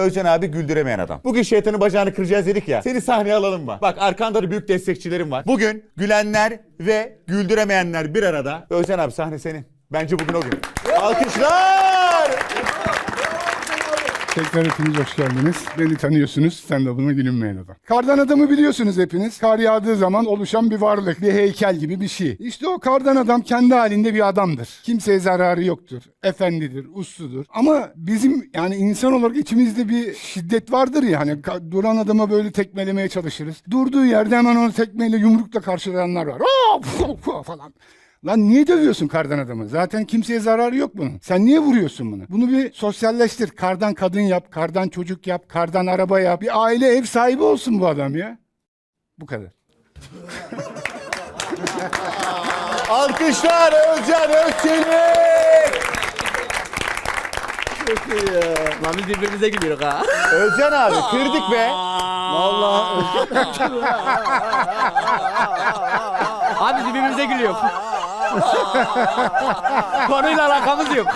Özcan abi güldüremeyen adam. Bugün şeytanın bacağını kıracağız dedik ya. Seni sahneye alalım mı? Bak arkanda da büyük destekçilerim var. Bugün gülenler ve güldüremeyenler bir arada. Özcan abi sahne senin. Bence bugün o gün. Alkışlar! Tekrar hepiniz hoş geldiniz. Beni tanıyorsunuz. Stand-up'ıma gülünmeyen adam. Kardan adamı biliyorsunuz hepiniz. Kar yağdığı zaman oluşan bir varlık. Bir heykel gibi bir şey. İşte o kardan adam kendi halinde bir adamdır. Kimseye zararı yoktur. Efendidir, usludur. Ama bizim yani insan olarak içimizde bir şiddet vardır ya. Hani duran adama böyle tekmelemeye çalışırız. Durduğu yerde hemen onu tekmeyle yumrukla karşılayanlar var. Aa, falan. Lan niye dövüyorsun kardan adamı? Zaten kimseye zararı yok bunun. Sen niye vuruyorsun bunu? Bunu bir sosyalleştir. Kardan kadın yap, kardan çocuk yap, kardan araba yap. Bir aile ev sahibi olsun bu adam ya. Bu kadar. Alkışlar Özcan Özçelik! Lan biz birbirimize gülüyoruz ha. Özcan abi kırdık be. Vallahi. Abi biz birbirimize gülüyoruz. Konuyla alakamız yok.